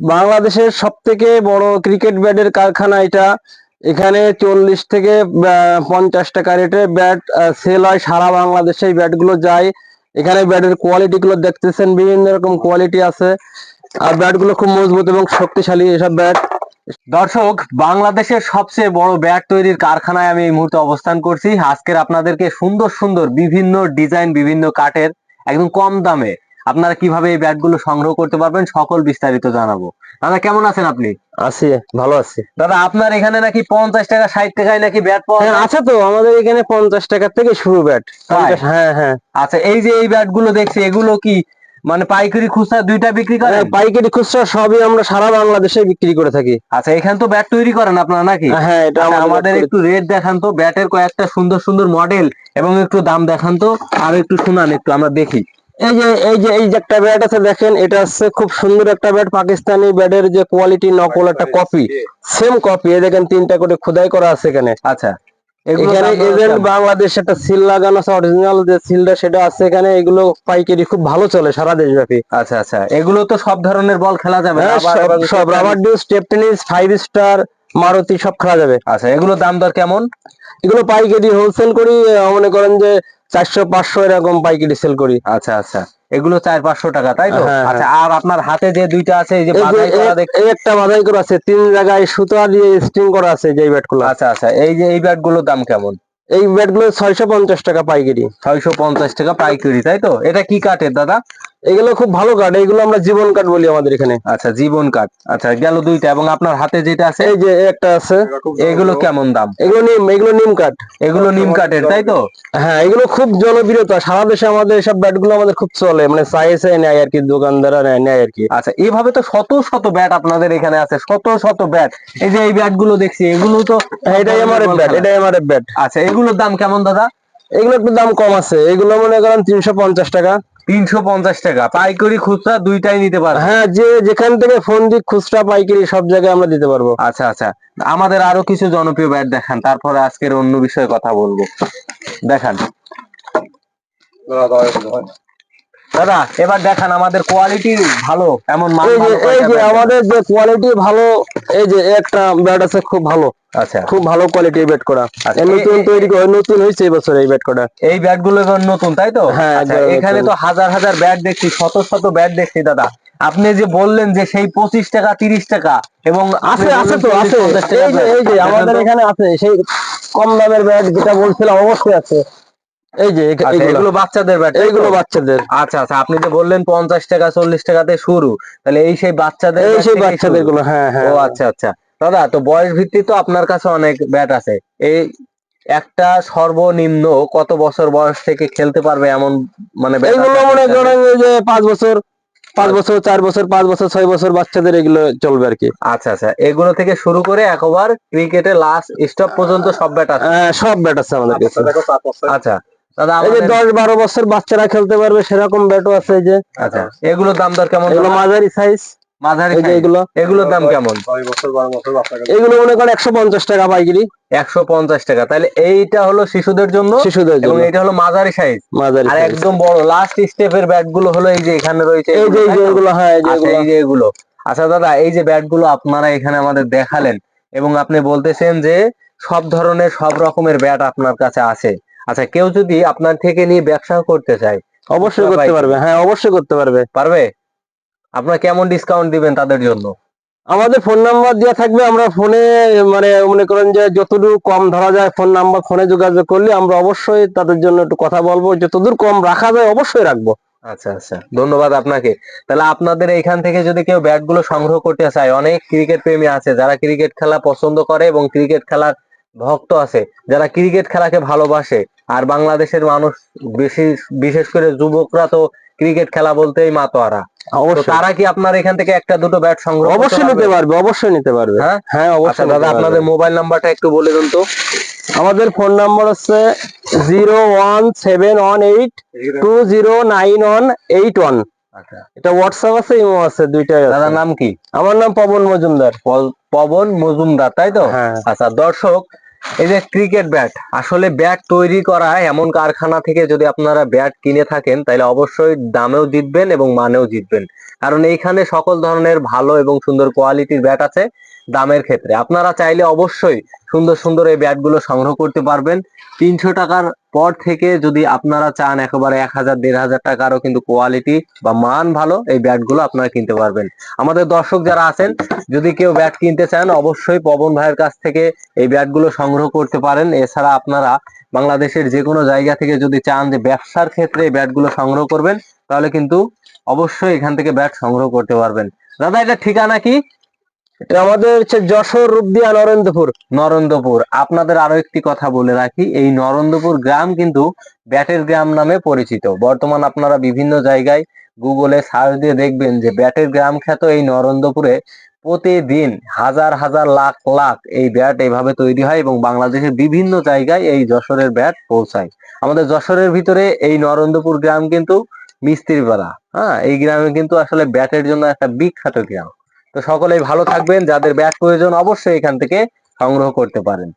বাংলাদেশের সব থেকে বড় ক্রিকেট ব্যাটের কারখানা এটা। এখানে চল্লিশ থেকে পঞ্চাশ টাকা রেটে ব্যাট সেল হয় সারা বাংলাদেশে এই ব্যাটগুলো যায়। এখানে ব্যাটের কোয়ালিটি গুলো দেখতেছেন, বিভিন্ন রকম কোয়ালিটি আছে। আর ব্যাটগুলো খুব মজবুত এবং শক্তিশালী এসব ব্যাট দর্শক, বাংলাদেশের সবচেয়ে বড় ব্যাট তৈরির কারখানায় আমি এই মুহূর্তে অবস্থান করছি। আজকের আপনাদেরকে সুন্দর সুন্দর বিভিন্ন ডিজাইন বিভিন্ন কাঠের, একদম কম দামে আপনারা কীভাবে এই ব্যাটগুলো সংগ্রহ করতে পারবেন সকল বিস্তারিত জানাব। দাদা কেমন আছেন আপনি? আছি ভালো আছি। দাদা আপনার এখানে নাকি পঞ্চাশ টাকা ষাট টাকায় নাকি ব্যাট পাওয়া হ্যাঁ আছে তো আমাদের এখানে পঞ্চাশ টাকা থেকে শুরু ব্যাট হ্যাঁ হ্যাঁ। আচ্ছা এই যে এই ব্যাটগুলো দেখছি এগুলো কি মানে পাইকারি খুচরা দুইটা বিক্রি করেন? হ্যাঁ, পাইকারি খুচরা সবই আমরা সারা বাংলাদেশে বিক্রি করে থাকি। আচ্ছা এখানে তো ব্যাট তৈরি করেন আপনারা নাকি? হ্যাঁ এটা আচ্ছা, আমাদের আমাদের একটু রেট দেখান তো ব্যাটের কয়েকটা সুন্দর সুন্দর মডেল এবং একটু দাম দেখান তো আর একটু শুনান একটু আমরা দেখি। এই যে এই যে এই যে একটা ব্যাট আছে দেখেন এটা হচ্ছে খুব সুন্দর একটা ব্যাট পাকিস্তানি ব্যাটের যে কোয়ালিটি নকল একটা কপি সেম কপি এই দেখেন তিনটা করে খোদাই করা আছে এখানে। আচ্ছা। এখানে এজেন্ট বাংলাদেশ একটা সিল লাগানো আছে অরিজিনাল যে সিলটা সেটা আছে এখানে এগুলো পাইকারি খুব ভালো চলে সারা দেশব্যাপী। আচ্ছা আচ্ছা। এগুলো তো সব ধরনের বল খেলা যাবে হ্যাঁ, সব- rubber deuce tape tennis five star Maruti সব খেলা যাবে। আচ্ছা এগুলো দাম দর কেমন? এগুলো পাইকারি হোলসেল করি মনে করেন যে চারশো পাঁচশো এরকম পাইকারি সেল করি। আচ্ছা আচ্ছা। এগুলো চার পাঁচশো টাকা তাই তো? হ্যাঁ, আচ্ছা আর আপনার হাতে যে দুইটা আছে এই যে একটা বাধাই করা আছে তিন জায়গায় সুতো দিয়ে স্টিং করা আছে যে ব্যাটগুলো আচ্ছা আচ্ছা এই যে এই ব্যাটগুলোর দাম কেমন? এই ব্যাটগুলো ছয়শো পঞ্চাশ টাকা পাইকারি। ছয়শো পঞ্চাশ টাকা পাইকারি তাই তো? এটা কি কাঠের দাদা? এগুলো খুব ভালো কাঠ এগুলো আমরা জীবন কাঠ বলি আমাদের এখানে। আচ্ছা জীবন কাঠ আচ্ছা গেল দুইটা এবং আপনার হাতে যেটা আছে? এই যে একটা আছে। এগুলো কেমন দাম? এগুলো নিম এগুলো নিম কাঠ এগুলো নিম কাঠের তাই তো? হ্যাঁ এগুলো খুব জনপ্রিয়তা। সারা দেশে আমাদের এসব ব্যাটগুলো আমাদের খুব চলে। মানে সাইজে নেয় আর কি দোকানদাররা নেয় নেয় আর কি আচ্ছা এইভাবে তো শত শত ব্যাট আপনাদের এখানে আছে শত শত ব্যাট এই যে এই ব্যাটগুলো দেখছি এগুলো তো হ্যাঁ, এটাই আমার ব্যাট এটাই আমার ব্যাট আচ্ছা এগুলোর দাম কেমন দাদা? এগুলো একটু দাম কম আছে। এগুলো মনে করেন তিনশো পঞ্চাশ টাকা। তিনশো পঞ্চাশ টাকা। পাইকারি খুচরা দুইটাই নিতে পারবে। হ্যাঁ যে যেখান থেকে ফোন দিক খুচরা পাইকারি সব জায়গায় আমরা দিতে পারব। আচ্ছা আচ্ছা। আমাদের আরও কিছু জনপ্রিয় ব্যাট দেখান তারপরে আজকের অন্য বিষয়ে কথা বলব। দেখান। দাদা এবার দেখান আমাদের কোয়ালিটি ভালো এমন মান এই যে আমাদের যে কোয়ালিটি ভালো এই যে একটা ব্যাট আছে খুব ভালো। আচ্ছা। খুব ভালো কোয়ালিটির ব্যাট করা। আচ্ছা, এই নতুন তৈরি করে নতুন হয়েছে এই বছর এই ব্যাট করা। এই ব্যাটগুলো নতুন তাই তো? হ্যাঁ, আচ্ছা, এখানে তো হাজার হাজার ব্যাট দেখছি শত শত ব্যাট দেখছি দাদা। আপনি যে বললেন যে সেই পঁচিশ টাকা তিরিশ টাকা এবং আছে আছে তো আছে। 40, 50 টাকা এই যে এই যে আমাদের এখানে আছে সেই কম দামের ব্যাট যেটা বলছিলাম অবশ্যই আছে। এই যে আচ্ছা, এইগুলো। এগুলো বাচ্চাদের ব্যাট এইগুলো বাচ্চাদের। আচ্ছা আচ্ছা আপনি যে বললেন পঞ্চাশ টাকা চল্লিশ টাকাতে শুরু তাহলে এই সেই বাচ্চাদের এই সেই বাচ্চাদের। গুলো হ্যাঁ হ্যাঁ। ও আচ্ছা আচ্ছা। দাদা তো বয়স ভিত্তি তো আপনার কাছে অনেক ব্যাট আছে। এই একটা সর্বনিম্ন কত বছর বয়স থেকে খেলতে পারবে এমন মানে এইগুলো মনে? করেন যে পাঁচ বছর পাঁচ আচ্ছা। বছর চার বছর পাঁচ বছর ছয় বছর বাচ্চাদের এগুলো চলবে আর কি। আচ্ছা আচ্ছা এগুলো থেকে শুরু করে একবার ক্রিকেটে লাস্ট স্টপ পর্যন্ত সব ব্যাট আছে? হ্যাঁ, সব ব্যাট আছে আমাদের কাছে। আচ্ছা। এই যে আমাদের- দশ বারো বছর বাচ্চারা খেলতে পারবে সেরকম ব্যাটও আছে এই যে। আচ্ছা এগুলোর দাম দর কেমন এগুলো মাঝারি সাইজ মাঝারি এই এগুলো। এগুলোর দাম কেমন? এগুলো মনে করেন একশো পঞ্চাশ টাকা পাইকারি। একশো পঞ্চাশ টাকা। তাহলে এইটা হলো শিশুদের জন্য? শিশুদের জন্য। এটা হলো মাঝারি সাইজ মাঝারি আর একদম বড় লাস্ট স্টেপের ব্যাটগুলো হলো এই যে এখানে রয়েছে এই যে এগুলো হ্যাঁ এই যে আচ্ছা, এই যে এগুলো। আচ্ছা দাদা এই যে ব্যাটগুলো আপনারা এখানে আমাদের দেখালেন এবং আপনি বলতেছেন যে সব ধরনের সব রকমের ব্যাট আপনার কাছে আছে। আচ্ছা কেউ যদি আপনার থেকে নিয়ে ব্যবসা করতে চায় অবশ্যই করতে পারবে হ্যাঁ অবশ্যই করতে পারবে। পারবে? আপনার কেমন ডিসকাউন্ট দিবেন তাদের জন্য? আমাদের ফোন নাম্বার দেওয়া থাকবে আমরা ফোনে মানে মনে করেন যে যতদূর কম ধরা যায় ফোন নাম্বার ফোনে যোগাযোগ করলে আমরা অবশ্যই তাদের জন্য একটু কথা বলব যতদূর কম রাখা যায় অবশ্যই রাখব। আচ্ছা আচ্ছা ধন্যবাদ আপনাকে। তাহলে আপনাদের এইখান থেকে যদি কেউ ব্যাটগুলো সংগ্রহ করতে চায় অনেক ক্রিকেট প্রেমী আছে যারা ক্রিকেট খেলা পছন্দ করে এবং ক্রিকেট খেলার ভক্ত আছে যারা ক্রিকেট খেলাকে ভালোবাসে আর বাংলাদেশের মানুষ বেশি বিশেষ করে যুবকরা তো ক্রিকেট খেলা বলতেই মাতোয়ারা। তারা কি আপনার এখান থেকে একটা দুটো ব্যাট সংগ্রহ অবশ্যই নিতে পারবে? অবশ্যই নিতে পারবে। হ্যাঁ? হ্যাঁ আচ্ছা অবশ্যই দাদা আপনাদের মোবাইল নাম্বারটা একটু বলে দিন তো। আমাদের ফোন নাম্বার হচ্ছে zero one seven one eight two zero nine one eight one আচ্ছা। এটা হোয়াটসঅ্যাপ আছে ইমো আছে দুইটাই আছে। দাদার নাম কি? আমার নাম পবন মজুমদার। পবন মজুমদার তাই তো? হ্যাঁ। আচ্ছা দর্শক এই যে ক্রিকেট ব্যাট আসলে ব্যাট তৈরি করা এমন কারখানা থেকে যদি আপনারা ব্যাট কিনে থাকেন তাহলে অবশ্যই দামেও জিতবেন এবং মানেও জিতবেন। কারণ এইখানে সকল ধরনের ভালো এবং সুন্দর কোয়ালিটির ব্যাট আছে। দামের ক্ষেত্রে। আপনারা চাইলে অবশ্যই সুন্দর সুন্দর এই ব্যাটগুলো সংগ্রহ করতে পারবেন। তিনশো টাকার পর থেকে যদি আপনারা চান একেবারে এক হাজার, দেড় হাজার টাকারও কিন্তু কোয়ালিটি বা মান ভালো এই ব্যাটগুলো আপনারা কিনতে পারবেন। আমাদের দর্শক যারা আছেন, যদি কেউ ব্যাট কিনতে চান, অবশ্যই পবন ভাইয়ের কাছ থেকে এই ব্যাটগুলো সংগ্রহ করতে পারেন। এছাড়া আপনারা বাংলাদেশের যে কোনো জায়গা থেকে যদি চান যে ব্যবসার ক্ষেত্রে এই ব্যাটগুলো সংগ্রহ করবেন, তাহলে কিন্তু অবশ্যই এখান থেকে ব্যাট সংগ্রহ করতে পারবেন। দাদা, এটা ঠিকানা কি? এটা আমাদের হচ্ছে যশোর, রূপদিয়া, নরেন্দ্রপুর। নরেন্দ্রপুর। আপনাদের আরও একটি কথা বলে রাখি, এই নরেন্দ্রপুর গ্রাম কিন্তু ব্যাটের গ্রাম নামে পরিচিত। বর্তমান আপনারা বিভিন্ন জায়গায় গুগলে সার্চ দিয়ে দেখবেন যে ব্যাটের গ্রাম খ্যাত এই নরেন্দ্রপুরে প্রতিদিন হাজার হাজার, লাখ লাখ এই ব্যাট এইভাবে তৈরি হয় এবং বাংলাদেশের বিভিন্ন জায়গায় এই যশোরের ব্যাট পৌঁছায়। আমাদের যশোরের ভিতরে এই নরেন্দ্রপুর গ্রাম কিন্তু মিস্ত্রিপাড়া। হ্যাঁ এই গ্রামে কিন্তু আসলে ব্যাটের জন্য একটা বিখ্যাত গ্রাম। তো সকলেই ভালো থাকবেন যাদের ব্যাট প্রয়োজন অবশ্যই এখান থেকে সংগ্রহ করতে পারেন।